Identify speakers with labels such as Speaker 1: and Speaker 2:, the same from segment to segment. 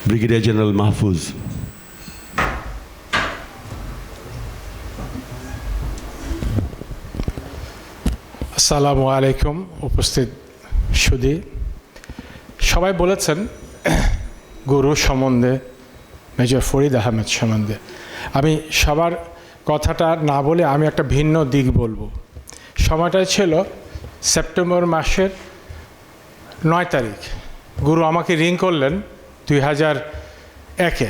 Speaker 1: Brigadier general Mahfuz
Speaker 2: আসসালামু আলাইকুম উপস্থিত সুদী সবাই বলেছেন গুরু সম্বন্ধে মেজর ফরিদ আহমেদ সম্বন্ধে আমি সবার কথাটা না বলে আমি একটা ভিন্ন দিক বলব সময়টা ছিল সেপ্টেম্বর মাসের নয় তারিখ গুরু আমাকে রিং করলেন দুই হাজার একে।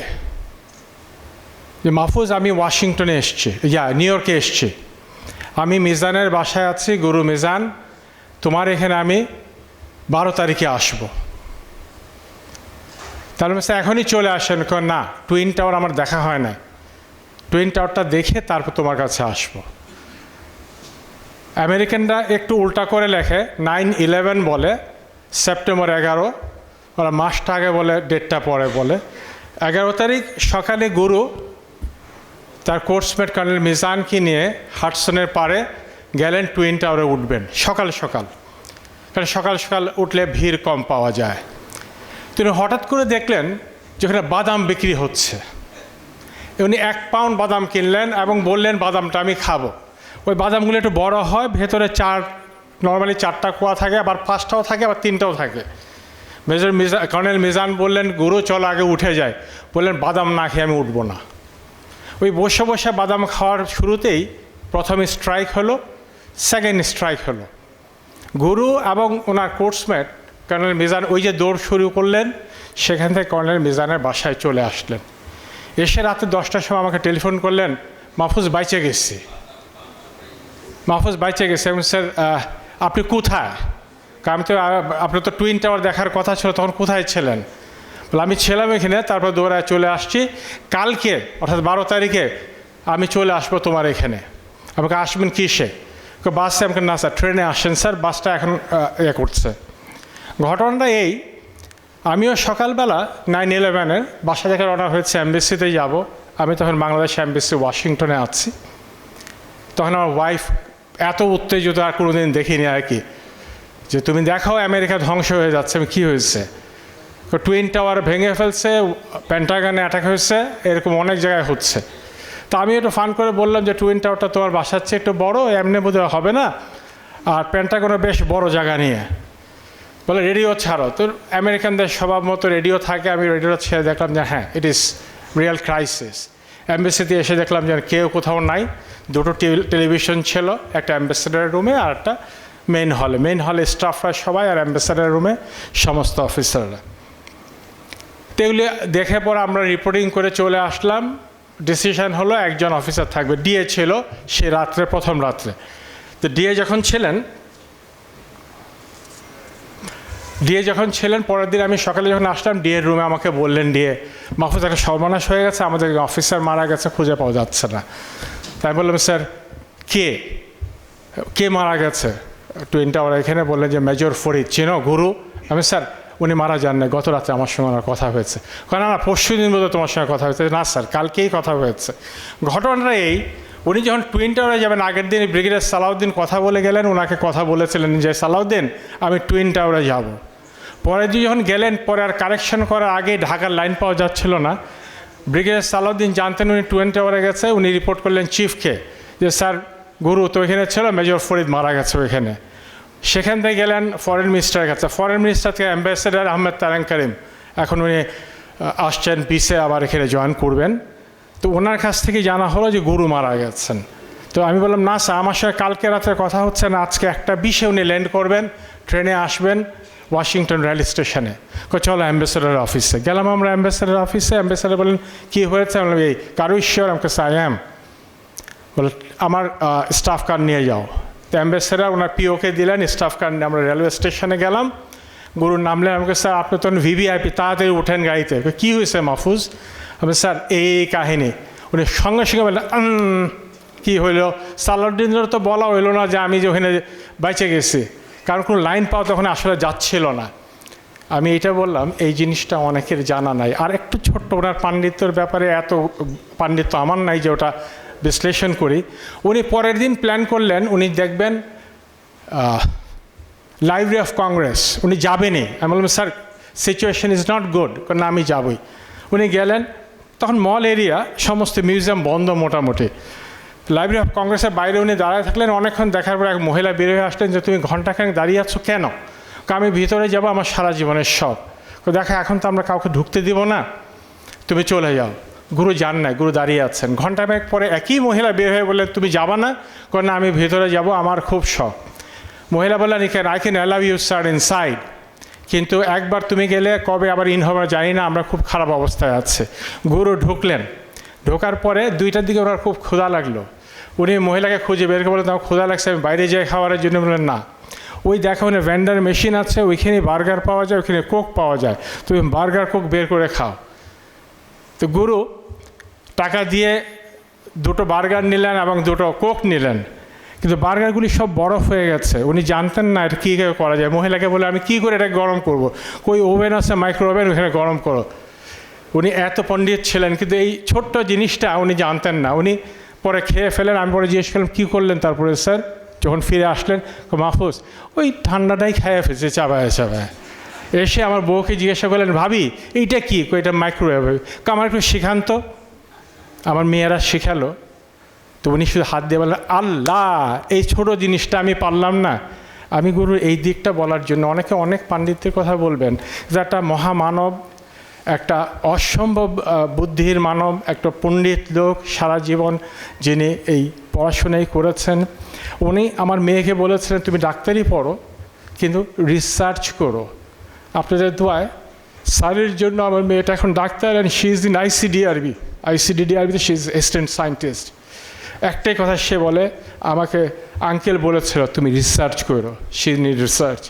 Speaker 2: যে মাহফুজ, আমি ওয়াশিংটনে এসছি। ইয়া, নিউ ইয়র্কে এসছি। আমি মিজানের বাসায় আছি, গুরু মিজান। তোমার এখানে আমি বারো তারিখে আসব। তাহলে স্যার এখনই চলে আসেন কন না, টুইন টাওয়ার আমার দেখা হয় না টুইন টাওয়ারটা দেখে তারপর তোমার কাছে আসব। আমেরিকানরা একটু উল্টা করে লেখে, নাইন ইলেভেন বলে, সেপ্টেম্বর এগারো। ওরা মাসটা আগে বলে, ডেটটা পরে বলে। এগারো তারিখ সকালে গুরু তার কোর্সমেট কর্নেল মিজানকে নিয়ে হাটসনের পারে গেলেন টুইন টাওয়ারে উঠবেন, সকাল সকাল। কারণ সকাল সকাল উঠলে ভিড় কম পাওয়া যায়। তিনি হঠাৎ করে দেখলেন যে যেখানে বাদাম বিক্রি হচ্ছে। উনি এক পাউন্ড বাদাম কিনলেন এবং বললেন, বাদামটা আমি খাব। ওই বাদামগুলো একটু বড় হয়, ভেতরে চার, নর্মালি চারটা কোয়া থাকে, আবার পাঁচটাও থাকে, আবার তিনটাও থাকে। মেজর মিজা কর্নেল মিজান বললেন, গুরু, চল আগে উঠে যায় বললেন, বাদাম না খেয়ে আমি উঠবো না। ওই বসে বসে বাদাম খাওয়ার শুরুতেই প্রথম স্ট্রাইক হলো সেকেন্ড স্ট্রাইক হলো। গুরু এবং ওনার কোর্সমেট কর্নেল মিজান ওই যে দৌড় শুরু করলেন, সেখান থেকে কর্নেল মিজানের বাসায় চলে আসলেন। এসে রাতে দশটার সময় আমাকে টেলিফোন করলেন, মাহফুজ, বাইচে গেছি। মাহফুজ, বাইচে গেছে। এবং স্যার আপনি কোথায়? আমি তো আপনার তো টুইন টাওয়ার দেখার কথা ছিল, তখন কোথায় ছিলেন? বলে, আমি ছিলাম এখানে, তারপর দৌড়ায় চলে আসছি। কালকে, অর্থাৎ বারো তারিখে, আমি চলে আসব তোমার এখানে। আমাকে আসবেন কিসে? বাসে আমাকে, না স্যার, ট্রেনে আসেন স্যার, বাসটা এখন ইয়ে করছে। ঘটনাটা এই, আমিও সকালবেলা নাইন ইলেভেনের বাসা থেকে রওনা হয়েছে এমবিসিতে যাব। আমি তখন বাংলাদেশ এমবিসি ওয়াশিংটনে আছি। তখন আমার ওয়াইফ এত উত্তেজিত, আর কোনোদিন দেখিনি আর কি। যে তুমি দেখাও আমেরিকা ধ্বংস হয়ে যাচ্ছে কী হয়েছে? টুইন টাওয়ার ভেঙে ফেলছে প্যান্টাগানে অ্যাটাক হয়েছে, এরকম অনেক জায়গায় হচ্ছে। তো আমি একটু ফান করে বললাম যে টুইন টাওয়ারটা তোমার বাসার চেয়ে একটু বড়, এমনি বোধহয় হবে না। আর প্যান্টাগনও বেশ বড় জায়গা নিয়ে। বলে রেডিও ছাড়ো। তো আমেরিকানদের স্বভাব মতো রেডিও থাকে, আমি রেডিও ছেড়ে দেখলাম যে হ্যাঁ ইট ইজ রিয়েল ক্রাইসিস অ্যাম্বাসিতে এসে দেখলাম যে কেউ কোথাও নাই। দুটো টেলি- টেলিভিশন ছিল, একটা অ্যাম্বাসেডার রুমে আর একটা মেন হলে মেন হলে স্টাফরা সবাই আর অ্যাম্বাসেডার রুমে সমস্ত অফিসাররা তেগুলি দেখে পরে আমরা রিপোর্টিং করে চলে আসলাম। ডিসিশন হলো একজন অফিসার থাকবে। ডিএ ছিল সে রাত্রে, প্রথম রাত্রে। তো ডিএ যখন ছিলেন ডিএ যখন ছিলেন, পরের দিন আমি সকালে যখন আসলাম ডিএর রুমে আমাকে বললেন ডিএ মাহফুজ একটা সর্বনাশ হয়ে গেছে, আমাদের অফিসার মারা গেছে, খুঁজে পাওয়া যাচ্ছে না। তাই বললাম স্যার কে? কে মারা গেছে? টুইন টাওয়ার এখানে বললেন যে মেজর ফরিদ, চেনো গুরু? আমি, স্যার, উনি মারা যান না গত রাতে আমার সঙ্গে ওনার কথা হয়েছে। কারণ না পরশু দিন বোধহয় তোমার সঙ্গে কথা হয়েছে। না, স্যার, কালকেই কথা হয়েছে। ঘটনাটা এই, উনি যখন টুইন টাওয়ারে যাবেন, আগের দিন ব্রিগেডিয়ার সালাউদ্দিন কথা বলে গেলেন ওনাকে কথা বলেছিলেন যে, সালাউদ্দিন, আমি টুইন টাওয়ারে যাব। পরে যখন গেলেন, পরে আর কারেকশন করার আগে ঢাকার লাইন পাওয়া যাচ্ছিল না। ব্রিগেডিয়ার সালাউদ্দিন জানতেন উনি টুয়েন টাওয়ারে গেছে। উনি রিপোর্ট করলেন চিফকে যে, স্যার গুরু, তো এখানে ছিল মেজর ফরিদ মারা গেছে ওইখানে। সেখান থেকে গেলেন ফরেন মিনিস্টারের কাছে। ফরেন মিনিস্টার থেকে অ্যাম্বাসেডার আহমেদ তারাং করিম। এখন উনি আসছেন পিসে আবার এখানে জয়েন করবেন। তো ওনার কাছ থেকে জানা হলো যে গুরু মারা গেছেন। তো আমি বললাম, না স্যার আমার সঙ্গে কালকে রাত্রে কথা হচ্ছে না। আজকে একটা বিশে উনি ল্যান্ড করবেন ট্রেনে আসবেন ওয়াশিংটন রেল স্টেশনে চলো অ্যাম্বাসেডার অফিসে গেলাম আমরা অ্যাম্বাসেডার অফিসে অ্যাম্বাসেডার বলেন কী হয়েছে? আমি এই, কারও ঈশ্বর? আমাকে অ্যাম বলে আমার স্টাফ কার নিয়ে যাও। তো অ্যাম্বাসেডার ওনার পিওকে দিলেন স্টাফ কার নিয়ে আমরা রেলওয়ে স্টেশনে গেলাম। গুরুর নামলেন আমাকে স্যার আপনি তখন ভিভিআইপি তাড়াতাড়ি উঠেন গাড়িতে। কী হয়েছে মাহফুজ? আমি স্যার এই কাহিনী। উনি সঙ্গে সঙ্গে বললেন "উম, কি হইল? সালাউদ্দিনের তো বলা হইল না যে আমি যে ওখানে বেঁচে গেছি। কারণ কোনো লাইন পাওয়া তখন আসলে যাচ্ছিল না। আমি এটা বললাম এই জিনিসটা অনেকের জানা নাই। আর একটু ছোট্ট ওনার পাণ্ডিত্যর ব্যাপারে এত পাণ্ডিত্য আমার নাই যে ওটা বিশ্লেষণ করি। উনি পরের দিন প্ল্যান করলেন, উনি দেখবেন লাইব্রেরি অফ কংগ্রেস উনি যাবেনই। আমি বললাম sir situation is not good না আমি যাবই। উনি গেলেন, তখন মল এরিয়া সমস্ত মিউজিয়াম বন্ধ মোটামুটি। লাইব্রেরি অফ কংগ্রেসের বাইরে উনি দাঁড়ায় থাকলেন, অনেকক্ষণ দেখার পর এক মহিলা বের হয়ে আসলেন যে, তুমি ঘন্টাখানেক দাঁড়িয়ে আছো কেন? আমি ভিতরে যাব, আমার সারা জীবনের শখ। দেখো, এখন তো আমরা কাউকে ঢুকতে দিব না। তুমি চলে যাও। গুরু যান না গুরু দাঁড়িয়ে আছেন। ঘণ্টা ব্যাগ পরে একই মহিলা বের হয়ে বললেন তুমি যাবা না? কো, না আমি ভেতরে যাব আমার খুব শখ। মহিলা বললেন EKEN I can allow you star inside কিন্তু একবার তুমি গেলে কবে আবার ইন হবে জানি না আমরা খুব খারাপ অবস্থায় আছে। গুরু ঢুকলেন। ঢোকার পরে দুইটার দিকে ওনার খুব ক্ষুধা লাগল। উনি মহিলাকে খুঁজে বের করে বলেন তোমার ক্ষুধা লাগছে আমি বাইরে যাই খাওয়ার জন্য? বললেন না। ওই দেখো ওখানে ভ্যান্ডার মেশিন আছে ওইখানে বার্গার পাওয়া যায় ওইখানে কোক পাওয়া যায়। তুমি বার্গার কোক বের করে খাও। তো গুরু টাকা দিয়ে দুটো বার্গার নিলেন এবং দুটো কোক নিলেন। কিন্তু বার্গারগুলি সব বরফ হয়ে গেছে। উনি জানতেন না এটা কী করে যায়। মহিলাকে বলে আমি কী করে এটা গরম করব? কই, ওভেন আছে মাইক্রো ওভেন ওখানে গরম করো। উনি এত পণ্ডিত ছিলেন, কিন্তু এই ছোট্ট জিনিসটা উনি জানতেন না। উনি পরে খেয়ে ফেলেন, আমি পরে জিজ্ঞেস করলাম, কী করলেন তারপরে, স্যার? যখন ফিরে আসলেন মাহফুজ, ওই ঠান্ডাটাই খাইয়ে ফেলছে, চাবায় চাবায়। এসে আমার বউকে জিজ্ঞাসা করলেন, ভাবি, এইটা কী? এটা মাইক্রোওয়েভ। আমার একটু শিখান তো। আমার মেয়েরা শেখালো, তো উনি শুধু হাত দিয়ে বললেন, আল্লাহ, এই ছোট জিনিসটা আমি পারলাম না। আমি গুরু, এই দিকটা বলার জন্য অনেকে অনেক পাণ্ডিত্যের কথা বলবেন। যে একটা মহামানব, একটা অসম্ভব বুদ্ধির মানব, একটা পণ্ডিত লোক সারা জীবন যিনি এই পড়াশোনাই করেছেন, উনি আমার মেয়েকে বলেছিলেন, তুমি ডাক্তারি পড়ো, কিন্তু রিসার্চ করো। আপনাদের দোয়ায়, স্যারের জন্য আমার মেয়েটা এখন doctor and she is in ICDRB আইসিডিডিআরবিতে she is assistant scientist একটাই কথা সে বলে, আমাকে আঙ্কেল বলেছিল, তুমি রিসার্চ করো। She need research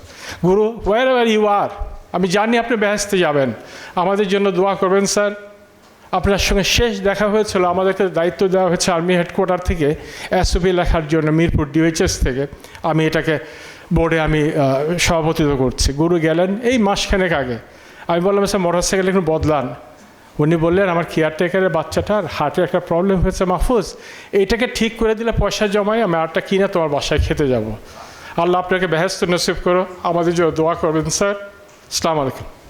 Speaker 2: guru wherever you are আমি জানি আপনি ব্যস্ত যাবেন। আমাদের জন্য দোয়া করবেন স্যার আপনার সঙ্গে শেষ দেখা হয়েছিল, আমাদেরকে দায়িত্ব দেওয়া হয়েছে আর্মি হেডকোয়ার্টার থেকে এসওপি লেখার জন্য মিরপুর ডিওএইচএস থেকে। আমি এটাকে বোর্ডে আমি সভাপতিত্ব করছি। গুরু গেলেন এই মাসখানেক আগে। আমি বললাম, স্যার মোটর সাইকেল একটু বদলান। উনি বললেন, আমার কেয়ারটেকারের বাচ্চাটার হার্টের একটা প্রবলেম হয়েছে মাহফুজ। এইটাকে ঠিক করে দিলে পয়সা জমাই আমি আরটা কিনে তোমার বাসায় খেতে যাব। আল্লাহ আপনাকে বেহেস্ত নসিব করো। আমাদের জন্য দোয়া করবেন, স্যার। আসসালামু আলাইকুম।